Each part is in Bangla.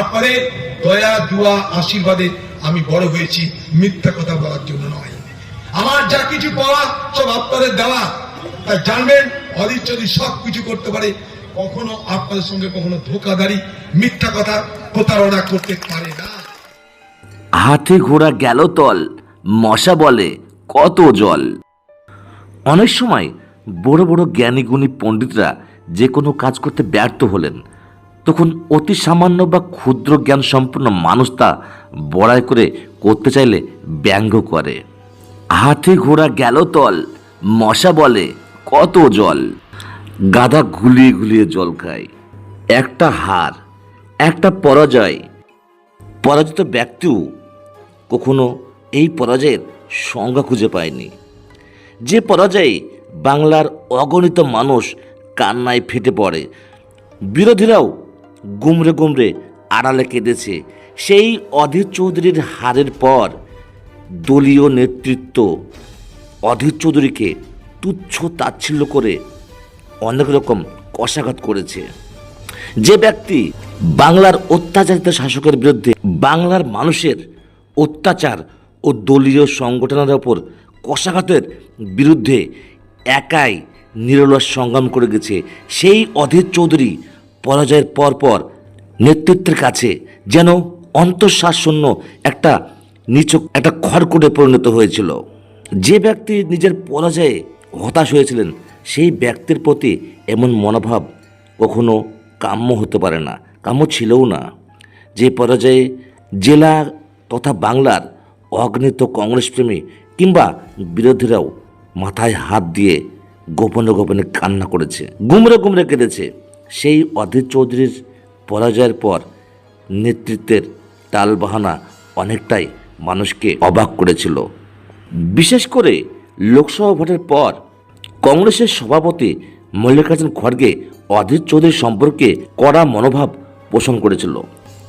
আপনাদের দয়া, দুয়া, আশীর্বাদে আমি বড় হয়েছি। মিথ্যা কথা বলার জন্য নয়। আমার যা কিছু পাওয়া সব আপনাদের দেওয়া। তাই জানবেন, অধীর যদি সব কিছু করতে পারে। কখনো আপনাদের সঙ্গে কখনো ধোকাধারি মিথ্যা কথা প্রতারণা করতে পারে না। হাতে ঘোড়া গেল তল, মশা বলে কত জল। অনেক সময় বড় বড় জ্ঞানী গুণী পণ্ডিতরা যে কোনো কাজ করতে ব্যর্থ হলেন। তখন অতি সামান্য বা ক্ষুদ্র জ্ঞান সম্পন্ন মানুষ তা বড়াই করে করতে চাইলে ব্যঙ্গ করে। হাতে ঘোড়া গেল তল, মশা বলে, কত জল? গাধা ঘুলিয়ে ঘুলিয়ে জল খায়। একটা হার, একটা পরাজয়। পরাজিত ব্যক্তিও কখনো এই পরাজয়ের সংজ্ঞা খুঁজে পায়নি। যে পরাজয়ে বাংলার অগণিত মানুষ কান্নায় ফেটে পড়ে, বিরোধীরাও গুমরে গুমরে আড়ালে কেঁদেছে। সেই অধীর চৌধুরীর হারের পর দলীয় নেতৃত্ব অধীর চৌধুরীকে তুচ্ছ তাচ্ছিল্য করে অনেক রকম কষাঘাত করেছে। যে ব্যক্তি বাংলার অত্যাচারিত শাসকের বিরুদ্ধে বাংলার মানুষের অত্যাচার ও দলীয় সংগঠনের ওপর কষাঘাতের বিরুদ্ধে একাই নিরলস সংগ্রাম করে গেছে। সেই অধীর চৌধুরী পরাজয়ের পরপর নেতৃত্বের কাছে যেন অন্তঃশ্বাস শূন্য একটা নিচক, একটা খড়কুটে পরিণত হয়েছিল। যে ব্যক্তি নিজের পরাজয়ে হতাশ হয়েছিলেন, সেই ব্যক্তির প্রতি এমন মনোভাব কখনো কাম্য হতে পারে না, কাম্য ছিলও না। যে পরাজয়ে জেলা তথা বাংলার অগ্নিত কংগ্রেসপ্রেমী কিংবা বিরোধীরাও মাথায় হাত দিয়ে গোপনে গোপনে কান্না করেছে, গুমরে গুমরে কেঁদেছে। সেই অধীর চৌধুরীর পরাজয়ের পর নেতৃত্বের টালবাহানা অনেকটাই মানুষকে অবাক করেছিল। বিশেষ করে লোকসভা ভোটের পর কংগ্রেসের সভাপতি মল্লিকার্জুন খড়গে অধীর চৌধুরী সম্পর্কে কড়া মনোভাব পোষণ করেছিল।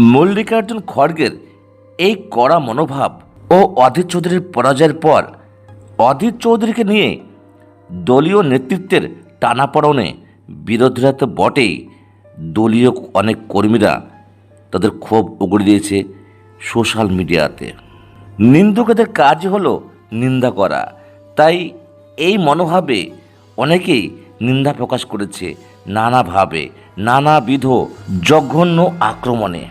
মল্লিকার্জুন খড়গের এই কড়া মনোভাব ও অধীর চৌধুরীর পরাজয়ের পর অধীর চৌধুরীকে নিয়ে দলীয় নেতৃত্বের টানাপড়নে বিরোধীরা তো বটেই। দলীয় অনেক কর্মীরা তাদের ক্ষোভ উগড়ে দিয়েছে সোশ্যাল মিডিয়াতে। নিন্দুকদের কাজ হলো নিন্দা করা। তাই এই মনোভাবে অনেকেই নিন্দা প্রকাশ করেছে নানাভাবে, নানাবিধ জঘন্য আক্রমণে।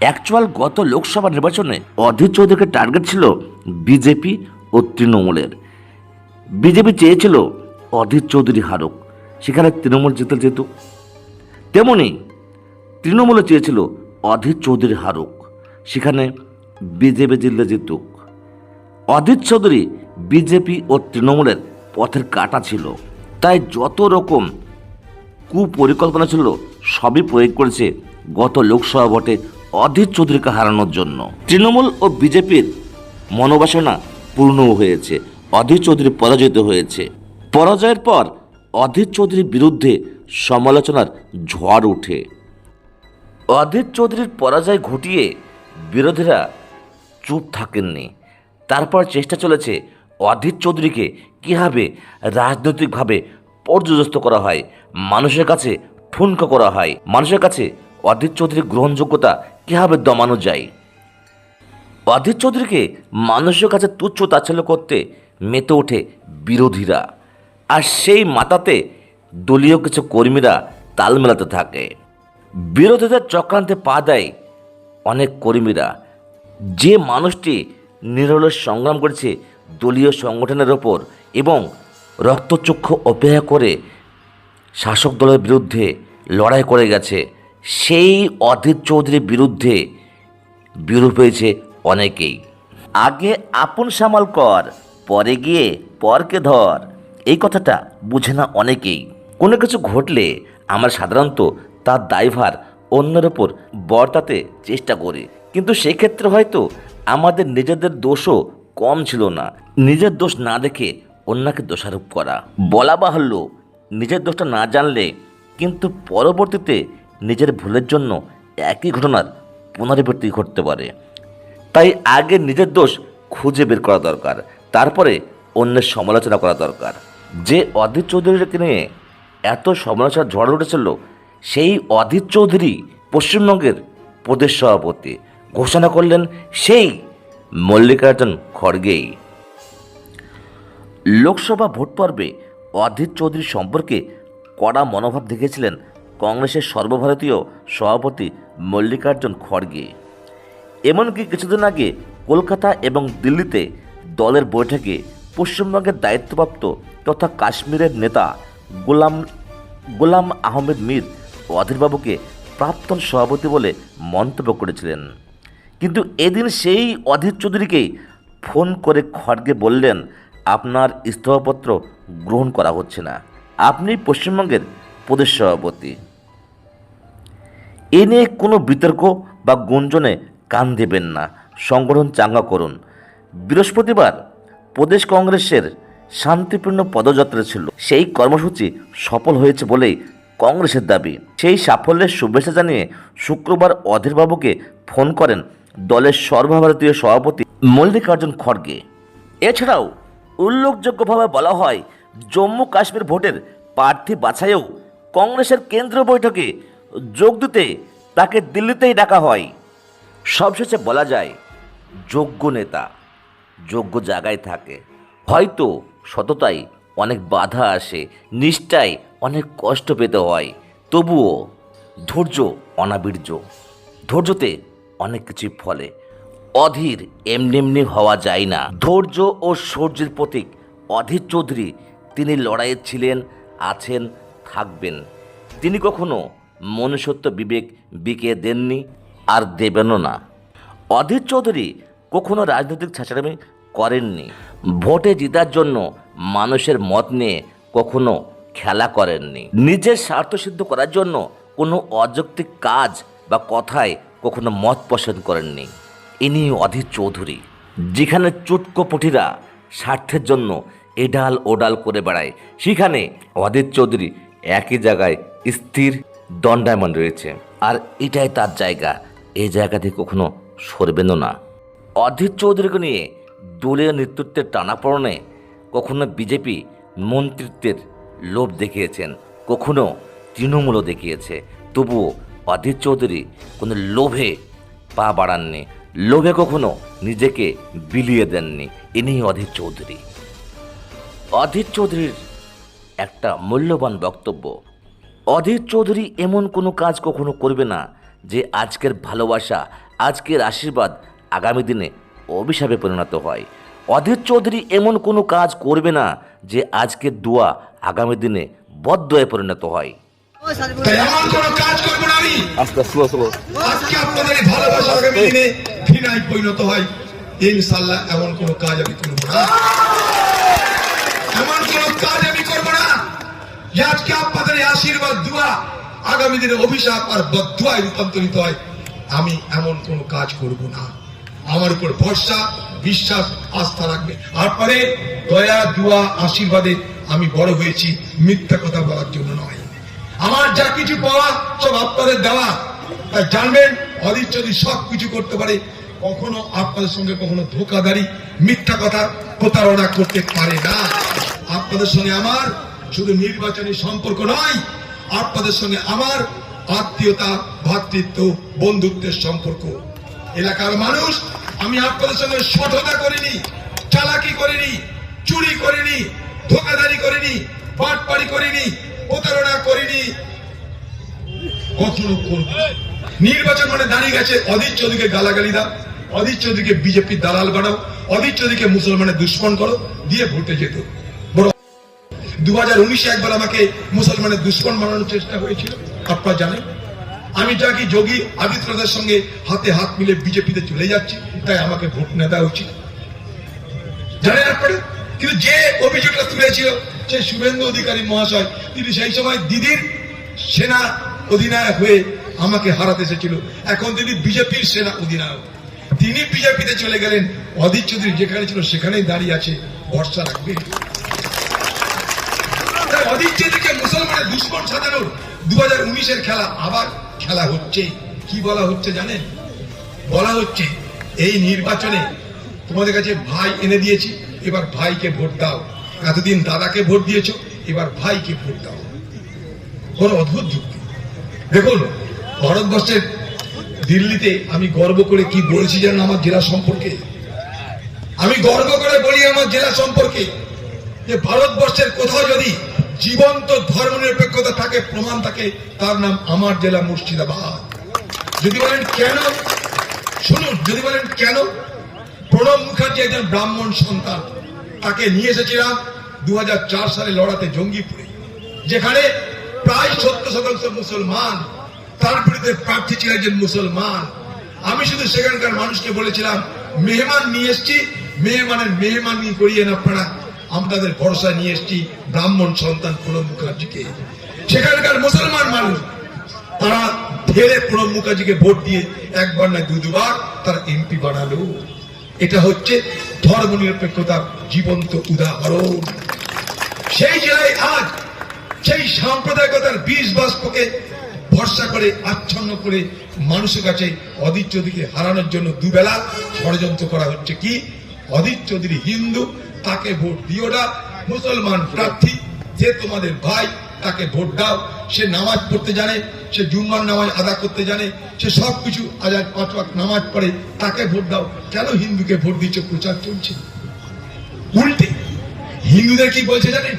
অ্যাকচুয়াল গত লোকসভা নির্বাচনে অধীর চৌধুরীকে টার্গেট ছিল বিজেপি ও তৃণমূলের। বিজেপি চেয়েছিল অধীর চৌধুরী হারুক। সেখানে তৃণমূল জিতে যেত তেমনি তৃণমূলও চেয়েছিল অধীর চৌধুরী হারুক। সেখানে বিজেপি জিতলে জিতুক। অধীর চৌধুরী বিজেপি ও তৃণমূলের পথের কাটা ছিল। তাই যত রকম কুপরিকল্পনা ছিল, সবই প্রয়োগ করেছে গত লোকসভা ভোটে অধীর চৌধুরীকে হারানোর জন্য। তৃণমূল ও বিজেপির মনোবাসনা পূর্ণ হয়েছে, অধীর চৌধুরী পরাজিত হয়েছে। পরাজয়ের পর অধীর চৌধুরীর বিরুদ্ধে সমালোচনার ঝড় ওঠে। অধীর চৌধুরীর পরাজয় ঘটিয়ে বিরোধীরা চুপ থাকেননি। তারপর চেষ্টা চলেছে অধীর চৌধুরীকে কীভাবে রাজনৈতিকভাবে পর্যদস্ত করা হয়, মানুষের কাছে ঠুনকা করা হয়, মানুষের কাছে অধীর চৌধুরীর গ্রহণযোগ্যতা কীভাবে দমানো যায়। অধীর চৌধুরীকে মানুষের কাছে তুচ্ছ তাচ্ছল্য করতে মেতে ওঠে বিরোধীরা। আর সেই মাতাতে দলীয় কিছু কর্মীরা তাল মেলাতে থাকে। বিরোধীদের চক্রান্তে পা দেয় অনেক কর্মীরা। যে মানুষটি নিরলস সংগ্রাম করেছে দলীয় সংগঠনের ওপর এবং রক্তচক্ষু অপেক্ষা করে শাসক দলের বিরুদ্ধে লড়াই করে গেছে, সেই অধীর চৌধুরীর বিরুদ্ধে বিরূপ হয়েছে অনেকেই। আগে আপন সামাল কর, পরে গিয়ে পরকে ধর। এই কথাটা বুঝে না অনেকেই। কোনো কিছু ঘটলে আমরা সাধারণত তার দায়ভার অন্যের ওপর বর্তাতে চেষ্টা করি। কিন্তু সেক্ষেত্রে হয়তো আমাদের নিজেদের দোষও কম ছিল না। নিজের দোষ না দেখে অন্যকে দোষারোপ করা। বলা বাহুল্য, নিজের দোষটা না জানলে কিন্তু পরবর্তীতে নিজের ভুলের জন্য একই ঘটনার পুনরাবৃত্তি ঘটতে পারে। তাই আগে নিজের দোষ খুঁজে বের করা দরকার, তারপরে অন্যের সমালোচনা করা দরকার। যে অধীর চৌধুরীকে নিয়ে এত সমালোচনা ঝড় উঠেছিল, সেই অধীর চৌধুরী পশ্চিমবঙ্গের প্রদেশ সভাপতি। ঘোষণা করলেন সেই মল্লিকার্জুন খড়গেই। লোকসভা ভোট পর্বে অধীর চৌধুরী সম্পর্কে কড়া মনোভাব দেখেছিলেন কংগ্রেসের সর্বভারতীয় সভাপতি মল্লিকার্জুন খড়গে। এমনকি কিছুদিন আগে কলকাতা এবং দিল্লিতে দলের বৈঠকে পশ্চিমবঙ্গের দায়িত্বপ্রাপ্ত তথা কাশ্মীরের নেতা গোলাম গোলাম আহমেদ মীর অধীরবাবুকে প্রাক্তন সভাপতি বলে মন্তব্য করেছিলেন। কিন্তু এদিন সেই অধীর চৌধুরীকেই ফোন করে খড়গে বললেন, আপনার ইস্তফাপত্র গ্রহণ করা হচ্ছে না। আপনি পশ্চিমবঙ্গের প্রদেশ সভাপতি। এ নিয়ে কোনো বিতর্ক বা গুঞ্জনে কান দেবেন না। সংগঠন চাঙ্গা করুন। বৃহস্পতিবার প্রদেশ কংগ্রেসের শান্তিপূর্ণ পদযাত্রা ছিল। সেই কর্মসূচি সফল হয়েছে বলেই কংগ্রেসের দাবি। সেই সাফল্যের শুভেচ্ছা জানিয়ে শুক্রবার অধীরবাবুকে ফোন করেন দলের সর্বভারতীয় সভাপতি মল্লিকার্জুন খড়গে। এছাড়াও উল্লেখযোগ্যভাবে বলা হয় জম্মু কাশ্মীর ভোটের প্রার্থী বাছাইয়েও কংগ্রেসের কেন্দ্রীয় বৈঠকে যোগ দিতে তাকে দিল্লিতেই ডাকা হয়। সবশেষে বলা যায়, যোগ্য নেতা যোগ্য জায়গায় থাকে। হয়তো সততায় অনেক বাধা আসে নিষ্ঠায় অনেক কষ্ট পেতে হয়। তবুও ধৈর্য অনাবীর্য, ধৈর্যতে অনেক কিছুই ফলে। অধীর এমনি এমনি হওয়া যায় না। ধৈর্য ও সৌর্যের প্রতীক অধীর চৌধুরী, তিনি লড়াইয়ে ছিলেন, আছেন, থাকবেন। তিনি কখনো মনুষ্যত্ব বিবেক বিকে দেননি, আর দেবেনও না। অধীর চৌধুরী কখনো রাজনৈতিক ছাঁচড়ামি করেননি। ভোটে জিতার জন্য মানুষের মত নিয়ে কখনো খেলা করেননি। নিজের স্বার্থ সিদ্ধ করার জন্য কোনো অযৌক্তিক কাজ বা কথায় কখনো মত পোষণ করেননি। ইনি অধীর চৌধুরী, যেখানে চুটকোপুটিরা স্বার্থের জন্য এডাল ওডাল করে বেড়ায়। সেখানে অধীর চৌধুরী একই জায়গায় স্থির দণ্ডায়মান রয়েছে। আর এটাই তার জায়গা। এই জায়গা থেকে কখনো সরবেনও না। অধীর চৌধুরীকে নিয়ে দলীয় নেতৃত্বের টানাপড়নে কখনো বিজেপি মন্ত্রিত্বের লোভ দেখিয়েছেন, কখনো তৃণমূলও দেখিয়েছে। তবুও অধীর চৌধুরী কোনো লোভে পা বাড়াননি, লোভে কখনো নিজেকে বিলিয়ে দেননি। ইনি অধীর চৌধুরী। অধীর চৌধুরীর একটা মূল্যবান বক্তব্য, অধীর চৌধুরী এমন কোনো কাজ কখনো করবে না যে আজকের ভালোবাসা, আজকের আশীর্বাদ আগামী দিনে অভিশাপে পরিণত হয়। অধীর চৌধুরী এমন কোনো কাজ করবে না যে আজকের দোয়া আগামী দিনে বদ্ধয়ে পরিণত হয়। তাই এমন কোনো কাজ করব না আমি? পরিণত হয়। ইনশাল্লাহ এমন কোনো কাজ আমি করব না। এমন কোনো কাজ আমি করব না আজকে আপনাদের আশীর্বাদ দোয়া আগামী দিনে অভিশাপ আর বদুয়ায় রূপান্তরিত হয়। আমি এমন কোনো কাজ করব না। আমার উপর ভরসা, বিশ্বাস, আস্থা রাখবে। আর পরে দয়া, দোয়া, আশীর্বাদে আমি বড় হয়েছি, মিথ্যা কথা বলার জন্য নয়। আমার যা কিছু পাওয়া সব আপনাদের দেওয়া। তাই জানবেন, অধীর যদি সব কিছু করতে পারে। কখনো আপনাদের সঙ্গে কখনো ধোকাধারি মিথ্যা কথা প্রতারণা করতে পারে না। আপনাদের সঙ্গে আমার শুধু নির্বাচনী সম্পর্ক নয়, আপনাদের সঙ্গে আমার আত্মীয়তা ভ্রাতৃত্ব বন্ধুত্বের সম্পর্ক। এলাকার মানুষ আমি আপনাদের সঙ্গে সঠতা করিনি, চালাকি করিনি, চুরি করিনি ধোকাধারি করিনি পাটপাড়ি করিনি, প্রতারণা করিনি। কখনো নির্বাচন মানে দাঁড়িয়ে গেছে, অধীর চৌধুরীকে গালাগালি দাও, অধীর চৌধুরীকে বিজেপি দালাল বানাও, অধীর চৌধুরীকে মুসলমানের দুশ্মন করো, দিয়ে ভোটে যেত। বড় দু হাজার উনিশে একবার আমাকে মুসলমানের দুশ্মন বানানোর চেষ্টা হয়েছিল, আপনারা জানেন। আমি যা কি যোগী আদিত্যনাথের সঙ্গে হাতে হাত মিলে বিজেপিতে চলে যাচ্ছি, তাই আমাকে ভোট না দেওয়া উচিত। জানেন আপনারা? কিন্তু যে অভিযোগটা তুলেছিল, সে শুভেন্দু অধিকারী মহাশয়, তিনি সেই সময় দিদির সেনা অধিনায়ক হয়ে আমাকে হারাতে এসেছিল। এখন তিনি বিজেপির সেনা অধিনায়ক। তিনি বিজেপিতে চলে গেলেন, অধীর চৌধুরী যেখানে ছিল, সেখানেই দাঁড়িয়ে আছে, ভরসা রাখবে তাই অধীর চৌধুরীকে মুসলমানের দুশ্মন সাজানোর দু হাজার খেলা আবার খেলা হচ্ছে। কি বলা হচ্ছে জানেন? বলা হচ্ছে এই নির্বাচনে তোমাদের কাছে ভাই এনে দিয়েছি, এবার ভাইকে ভোট দাও। এতদিন দাদাকে ভোট দিয়েছ, এবার ভাইকে ভোট দাও। বড় অদ্ভুত যুক্তি। দেখুন, ভারতবর্ষের দিল্লিতে আমি গর্ব করে কি বলেছি জানেন আমার জেলা সম্পর্কে? আমি গর্ব করে বলি আমার জেলা সম্পর্কে যে ভারতবর্ষের কোথাও যদি জীবন্ত ধর্ম নিরপেক্ষতা থাকে, প্রমাণ থাকে, তার নাম আমার জেলা মুর্শিদাবাদ। যদি বলেন কেন, শুনুন, যদি বলেন কেন, প্রণব মুখার্জি একজন ব্রাহ্মণ সন্তান। তাকে নিয়ে এসেছিলাম দু সালে লড়াতে জঙ্গিপুরে, যেখানে প্রায় সত্তর শতাংশ মুসলমান, তার বিরুদ্ধে প্রার্থী ছিল একজন মুসলমান। আমি শুধু সেখানকার মানুষকে বলেছিলাম, মেহমান নিয়ে এসছি, মেহমানের মেহমানি করিয়ে না আপনারা। আমাদের ভরসা নিয়ে এসছি, ব্রাহ্মণ সন্তান প্রণব মুখার্জিকে। সেখানকার মুসলমান মানুষ, তারা ঢেলে প্রণব মুখার্জিকে ভোট দিয়ে একবার না দু দুবার তারা এমপি বানালো। এটা হচ্ছে ধর্ম নিরপেক্ষতার জীবন্ত উদাহরণ। সেই জেলায় আজ সেই সাম্প্রদায়িকতার বীজ বাষ্পকে ভরসা করে, আচ্ছন্ন করে মানুষের কাছে অদিত চৌধুরীকে হারানোর জন্য দুবেলা ষড়যন্ত্র করা হচ্ছে কি? অদিত চৌধুরী হিন্দু তাকে ভোট দিও না, মুসলমান প্রার্থী যে তোমাদের ভাই, তাকে ভোট দাও। সে নামাজ পড়তে জানে, সে জুম্মার নামাজ আদা করতে জানে, সে সব কিছু আজাদ পাঁচ নামাজ পড়ে, তাকে ভোট দাও। কেন হিন্দুকে ভোট দিচ্ছ? প্রচার চলছে। উল্টে, হিন্দুদের কি বলছে জানেন?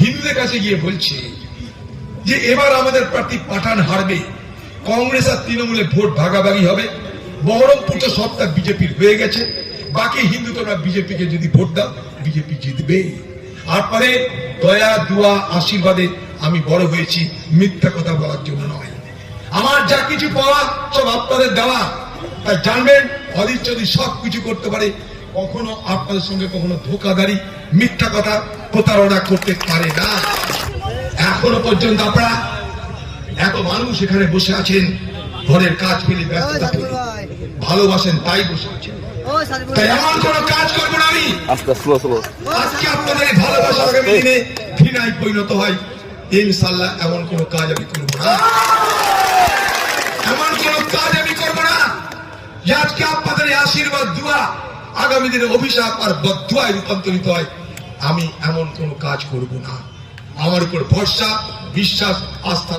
হিন্দুদের কাছে গিয়ে বলছে যে এবার আমাদের প্রার্থী পাঠান হারবে। কংগ্রেস আর তৃণমূলে ভোট ভাগাভাগি হবে। বহরমপুর তো সবটা বিজেপির হয়ে গেছে। বাকি হিন্দু তোমরা বিজেপিকে যদি ভোট দাও বিজেপি জিতবে আর পরে দয়া দুয়া আশীর্বাদে আমি বড় হয়েছি মিথ্যা কথা বলার জন্য নয়। আমার যা কিছু পাওয়া সব আপনাদের দেওয়া। তাই জানবেন অদিত যদি সব কিছু করতে পারে। কখনো আপনাদের সঙ্গে কখনো ধোকাধারি মিথ্যা কথা প্রতারণা করতে পারে না। এখনও পর্যন্ত আপনারা এত মানুষ এখানে বসে আছেন ঘরের কাজ পেলে ব্যস্ততা পেলে ভালোবাসেন তাই বসে আছেন। এমন কোন কাজ করব না আমি আস্তে। স্লো স্লো আজকে আপনাদের ভালোবাসা আগামী দিনে ঘৃণায় পরিণত হয়। ইনশাল্লাহ এমন কোন কাজ আমি করব না। এমন কোন কাজ আমি করব না যে আজকে আপনাদের আশীর্বাদ দোয়া আগামী দিনে অভিশাপ আর বদুয়ায় রূপান্তরিত হয়। আমি এমন কোন কাজ করব না। আমার উপর ভরসা বিশ্বাস আস্থা